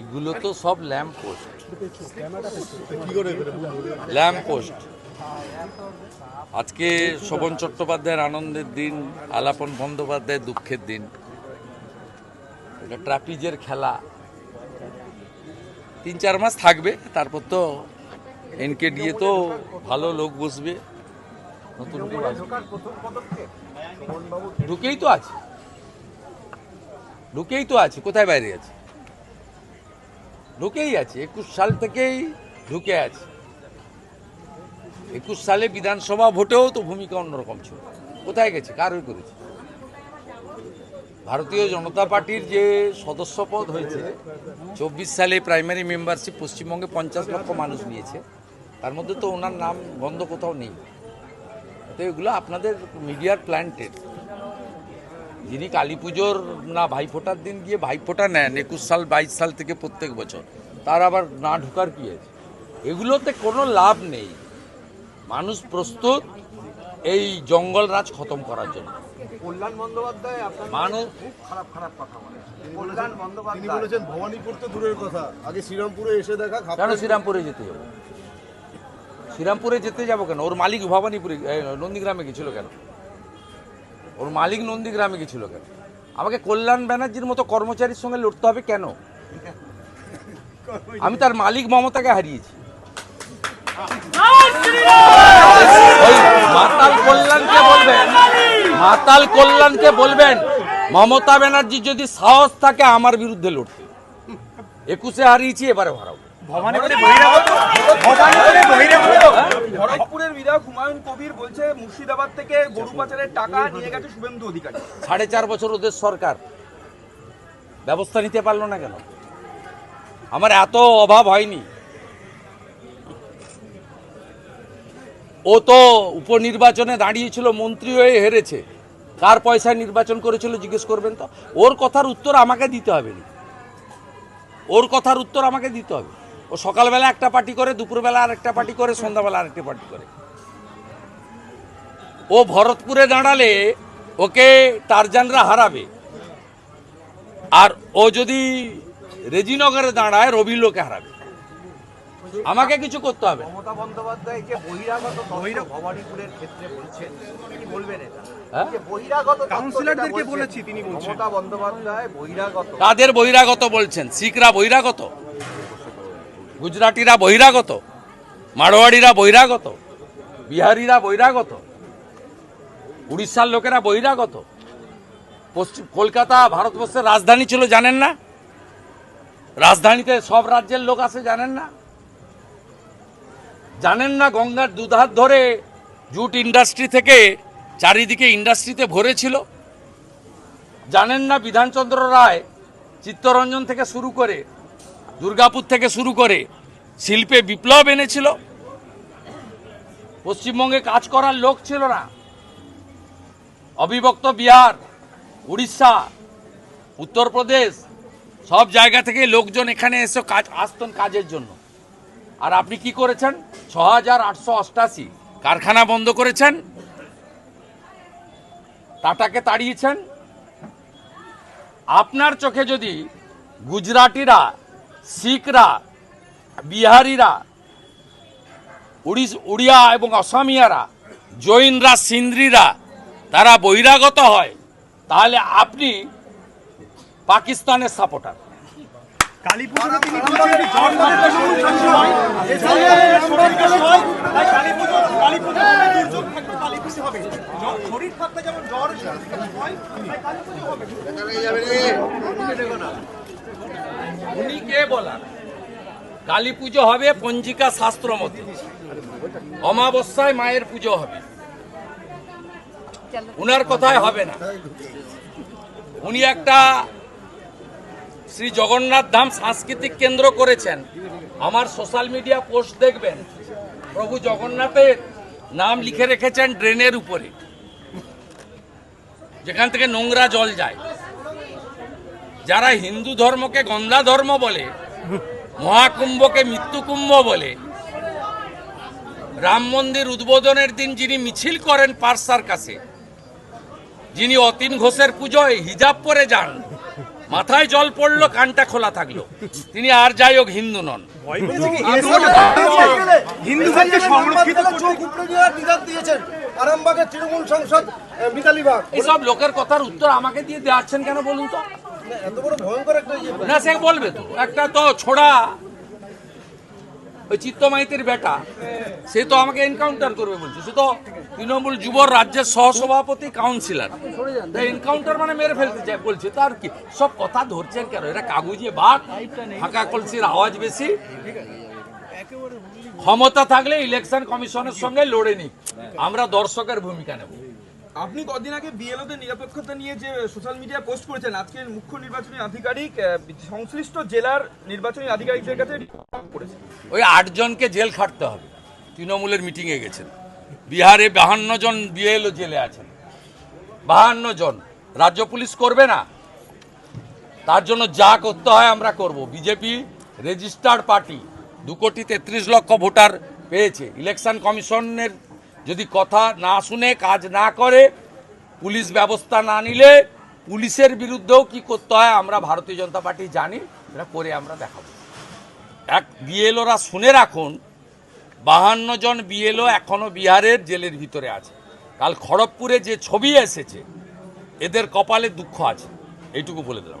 এগুলো তো সব ল্যাম্প পোস্ট ল্যাম্প পোস্ট আজকে শোভন চট্টোপাধ্যায়ের আনন্দের দিন, আলাপন বন্দ্যোপাধ্যায়ের দুঃখের দিন। এটা ট্রাপিজের খেলা। তিন চার মাস থাকবে, তারপর তো এনকে দিয়ে তো ভালো লোক বসবে। নতুন ঢুকেই তো আছে। ঢুকেই তো আছে, কোথায় বাইরে আছে? ঢুকেই আছে, একুশ সাল থেকেই ঢুকে আছে। একুশ সালে বিধানসভা ভোটেও তো ভূমিকা অন্যরকম ছিল। কোথায় গেছে? কার করেছে ভারতীয় জনতা পার্টির যে সদস্য পদ হয়েছে, চব্বিশ সালে প্রাইমারি মেম্বারশিপ পশ্চিমবঙ্গে পঞ্চাশ লক্ষ মানুষ নিয়েছে। তার মধ্যে তো ওনার নাম গন্ধ কোথাও নেই। তো এগুলো আপনাদের মিডিয়ার প্ল্যান্টেড যিনি কালী পুজোর না ভাইফোঁটার দিন গিয়ে ভাইফোঁটা নেন একুশ সাল বাইশ সাল থেকে প্রত্যেক বছর তার আবার না ঢুকার কি আছে? এগুলোতে কোনো লাভ নেই। মানুষ প্রস্তুত এই জঙ্গল রাজ খতম করার জন্য। কল্যাণ বন্দ্যোপাধ্যায় মানুষ খুব খারাপ খারাপ কথা বলে কল্যাণ তিনি বলেছেন ভবানীপুর তো দূরের কথা। আগে শ্রীরামপুরে এসে দেখা কেন শ্রীরামপুরে যেতে যাব? শ্রীরামপুরে যেতে যাব কেন? ওর মালিক ভবানীপুরে নন্দীগ্রামে গেছিল কেন? ওর মালিক নন্দীগ্রামে গেছিল কেন? আমাকে কল্যাণ ব্যানার্জির মতো কর্মচারীর সঙ্গে লড়তে হবে কেন? আমি তার মালিক মমতাকে হারিয়েছি। ওই মাতাল কল্যাণকে বলবেন, মাতাল কল্যাণকে বলবেন, মমতা ব্যানার্জি যদি সাহস থাকে আমার বিরুদ্ধে লড়তে। একুশে হারিয়েছি, এবারে হারাবো। ভবানীপুরে বহিরাগত ভবানীপুরে বহিরাগত খড়গপুরের বিধায়ক হুমায়ুন কবির মুর্শিদাবাদ থেকে গরু পাচারের টাকা নিয়ে গেছে শুভেন্দু অধিকারী। সাড়ে চার বছর ওদের সরকার। ব্যবস্থা নিতে পারল না কেন? আমার এত অভাব হয়নি। ও তো উপনির্বাচনে দাঁড়িয়েছিল মন্ত্রী হয়ে হেরেছে। কার পয়সায় নির্বাচন করেছিল জিজ্ঞেস করবেন তো? ওর কথার উত্তর আমাকে দিতে হবে না। ওর কথার উত্তর আমাকে দিতে হবে। ও সকালবেলা একটা পার্টি করে দুপুরবেলা আরেকটা পার্টি করে সন্ধ্যাবেলা আরেকটা পার্টি করে। ও ভরতপুরে দাঁড়ালে ওকে টারজানরা হারাবে। আর ও যদি রেজিনগরে দাঁড়ায় রবি লোকে হারাবে। আমাকে কিছু করতে হবে না। মমতা বন্দ্যোপাধ্যায় যে বহিরাগত ভবানীপুরের ক্ষেত্রে বলছেন। কি বলবেন এটা। হ্যাঁ? বহিরাগত কাউন্সিলরদেরকে বলেছি তিনি বলছেন। মমতা বন্দ্যোপাধ্যায় বহিরাগত। কাদের বহিরাগত বলছেন? শিখরা বহিরাগত? গুজরাটিরা বহিরাগত? মারোয়াড়িরা বহিরাগত? বিহারিরা বহিরাগত? উড়িষ্যার লোকেরা বহিরাগত। পশ্চিম কলকাতা, ভারতবর্ষের রাজধানী ছিল, জানেন না? রাজধানীতে সব রাজ্যের লোক আসে জানেন না? জানেন না গঙ্গার দুধার ধরে জুট ইন্ডাস্ট্রি থেকে চারিদিকে ইন্ডাস্ট্রিতে ভরেছিল জানেন না বিধানচন্দ্র রায় চিত্তরঞ্জন থেকে শুরু করে, দুর্গাপুর থেকে শুরু করে শিল্পে বিপ্লব এনেছিল? পশ্চিমবঙ্গে কাজ করার লোক ছিল না। অবিভক্ত বিহার, উড়িষ্যা, উত্তরপ্রদেশ, সব জায়গা থেকে লোকজন এখানে এসে কাজ, আসতেন কাজের জন্য। আর আপনি কি করেছেন? ছ হাজার আটশো অষ্টাশি কারখানা বন্ধ করেছেন, টাটাকে তাড়িয়েছেন। আপনার চোখে যদি গুজরাটিরা, শিখরা, বিহারিরা উড়িয়া এবং অসামিয়ারা, জৈনরা, সিন্দ্রিরা তারা বহিরাগত হয় তাহলে আপনি পাকিস্তানের সাপোর্টার। উনি কে বলার? কালী পুজো হবে পঞ্জিকা শাস্ত্র মতে। অমাবস্যায় মায়ের পুজো হবে। উনার কথায় হবে না। উনি একটা শ্রী জগন্নাথ ধাম সাংস্কৃতিক কেন্দ্র করেছেন। আমার সোশ্যাল মিডিয়া পোস্ট দেখবেন, প্রভু জগন্নাথের নাম লিখে রেখেছেন ড্রেনের উপরে। যেখান থেকে নোংরা জল যায়। যারা হিন্দু ধর্মকে গন্ধা ধর্ম বলে, মহাকুম্ভকে মৃত্যুকুম্ভ বলে, রাম মন্দির উদ্বোধনের দিন যিনি মিছিল করেন পার্সার কাছে যিনি অতীন ঘোষের পুজোয় হিজাব পরে যান মাথায় জল পড়ল কানটা খোলা থাকল। তিনি আর যাই হোক হিন্দু নন। আরামবাগের তৃণমূল সাংসদ মিতালি বাগ। এইসব লোকের কথার উত্তর আমাকে দিয়ে দেওয়াচ্ছেন কেন বলুন তো? এত বড় ভয়ঙ্কর একটা ইয়ে না সে বলবে তো। একটা তো ছোড়া ওই চিত্তমাইতির বেটা সে তো আমাকে এনকাউন্টার করবে বলছে। সে তো তৃণমূল যুব রাজ্যের সহসভাপতি কাউন্সিলর এনকাউন্টার মানে মেরে ফেলতে চায় বলছে তো আর কি? সব কথা ধরছেন কেন? এটা কাগজে বাঘ ফাঁকা কলসির আওয়াজ বেশি। ক্ষমতা থাকলে ইলেকশন কমিশনের সঙ্গে লড়ে নি আমরা দর্শকের ভূমিকা নেব। আপনি কদিন আগে বিএলওদের নিরপেক্ষতা নিয়ে যে সোশ্যাল মিডিয়া পোস্ট করেছেন আজকের মুখ্য নির্বাচনী আধিকারিক সংশ্লিষ্ট জেলার নির্বাচনী আধিকারিকদের কাছে করেছেন। ওই আটজনকে জেল খাটতে হবে। তৃণমূলের মিটিংয়ে গেছেন। বিহারে বাহান্ন জন বিএলও জেলে আছেন। বাহান্ন জন। রাজ্য পুলিশ করবে না। তার জন্য যা করতে হয় আমরা করব। বিজেপি রেজিস্টার্ড পার্টি দু কোটি তেত্রিশ লক্ষ ভোটার পেয়েছে। ইলেকশন কমিশনের যদি কথা না শুনে কাজ না করে, পুলিশ ব্যবস্থা না নিলে পুলিশের বিরুদ্ধেও কি করতে হয় আমরা ভারতীয় জনতা পার্টি জানি। এটা করে আমরা দেখাবো। এক বিএলওরা শুনে রাখুন বাহান্ন জন বিএলও এখনও বিহারের জেলের ভিতরে আছে। কাল খড়গপুরে যে ছবি এসেছে এদের কপালে দুঃখ আছে। এইটুকু বলে দিলাম।